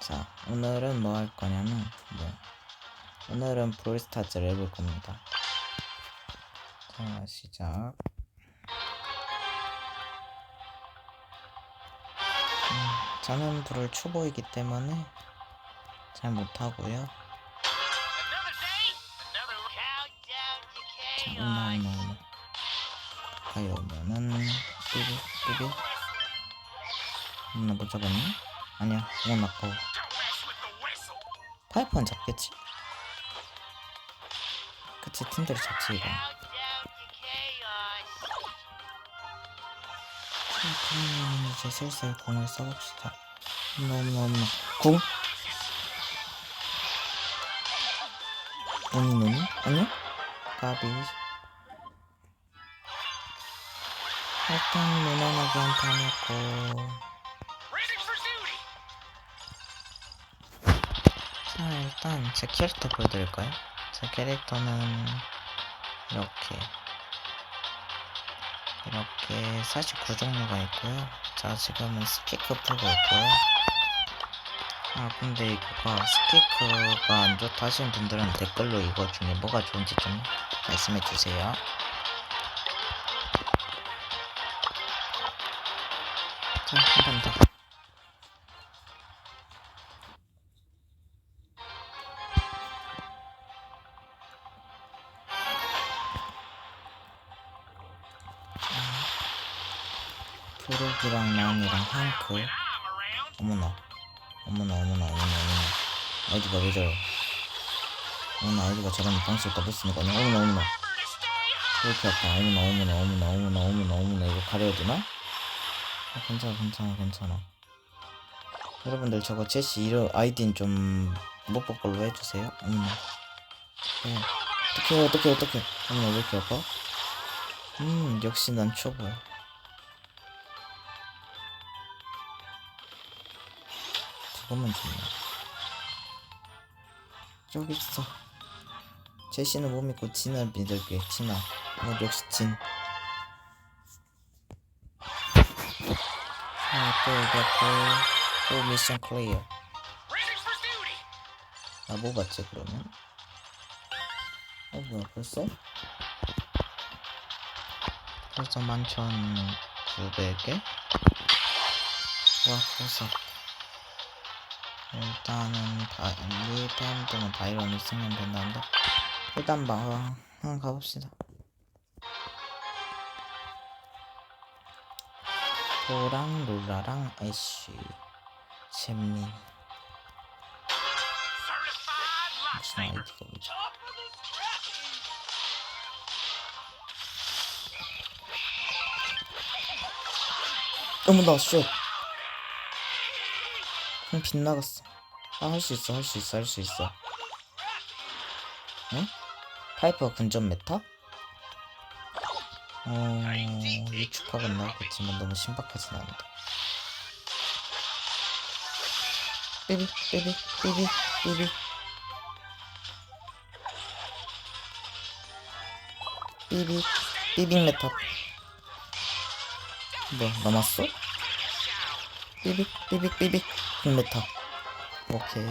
자, 오늘은 뭐 할 거냐면, 뭐, 오늘은 브롤스타즈를 해볼 겁니다. 자, 시작. 음, 저는 브롤 초보이기 때문에 잘 못하고요. 자, 오나, 오나, 오나. 가요 오면은, 삐비, 삐비. 오나 못 잡았니? 아니야, 이건 아까워. 파이프는 잡겠지? 그치, 팀들이 잡지, 이거. 자, 그러면 이제 슬슬 공을 써봅시다. 너무나. 공? 노니, 노니? 아니요? 까비. 일단 무난하게 한판 했고. 일단 제 캐릭터 보여드릴까요? 제 캐릭터는 이렇게 이렇게 49종류가 있고요. 자 지금은 스키크 풀고 있고요. 아 근데 이거가 스키크가 안 좋다 하시는 분들은 댓글로 이거 중에 뭐가 좋은지 좀 말씀해 주세요. 자 한번 더 프로기랑 난이랑 한크 어머나. 어머나 어머나 어머나 어머나. 아이디가 왜 저래 어머나 아이디가 저런 방식을 못 거냐 어머나 어머나. 왜 이렇게 아파 어머나 어머나 어머나 어머나 어머나 어머나. 이거 가려야 되나? 아, 괜찮아 괜찮아 괜찮아. 여러분들 저거 제시 이름 아이디는 좀 못 볼 걸로 해주세요. 어머나. 네. 어떡해 어떡해 어떡해. 어머나 왜 이렇게 아파? 음 역시 난 초보야 저거만 좋네. 저기 있어. 제시는 못 믿고 진을 믿을게. 진아. 어, 역시 진. 아, 또 이겼고. 또 미션 클리어. 나뭐 봤지, 그러면? 어, 뭐야, 벌써? 벌써 11,900개? 와, 벌써. 일단은 바, 리펜트는 바이런이 쓰면 된다는데 일단 막 한번 가봅시다. 도랑 룰라랑 애쉬 잼민 무슨 아이디가 뭐지? 어머 나 쉣 형 빗나갔어. 아, 할 수 있어, 할 수 있어, 할 수 있어. 응? 파이퍼 근접 메타? 어, 예측하건 나왔겠지만 너무 신박하진 않다. 삐비, 삐비, 삐비, 삐비. 삐비, 삐빅 메타. 뭐야, 남았어? 삐빅, 삐빅, 삐빅. 빅메타. 오케이.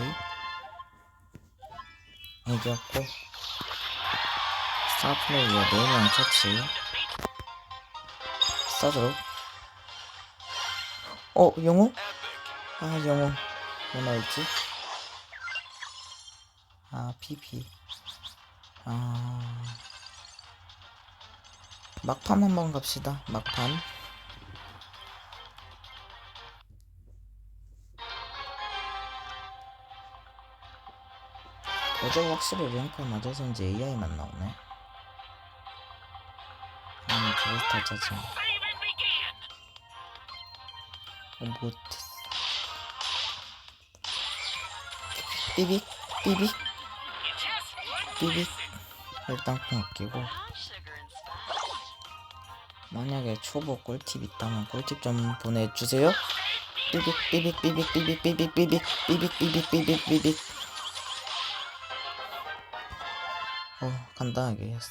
이겼고. 스타 플레이어 4명 처치. 싸죠. 어, 영호? 아, 영호. 뭐 나올지? 아, PP. 아. 막판 한번 갑시다. 막판. 어제 확실히 랭크 맞아서인지 AI만 나오네. 아니, 브레스타 짜증. 어, 못했어. 삐빅, 삐빅, 삐빅. 일단 콩 아끼고. 만약에 초보 꿀팁 있다면 꿀팁 좀 보내주세요. 삐빅, 삐빅, 삐빅, 삐빅, 삐빅, 삐빅, 삐빅, 삐빅, 삐빅, 삐빅. 어, 간단하게 했어.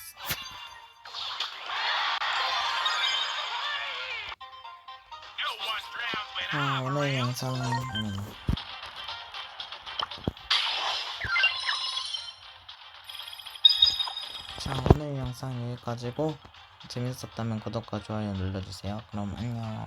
아, 오늘 영상은 음. 자 오늘 영상 여기까지고 재밌었다면 구독과 좋아요 눌러주세요 그럼 안녕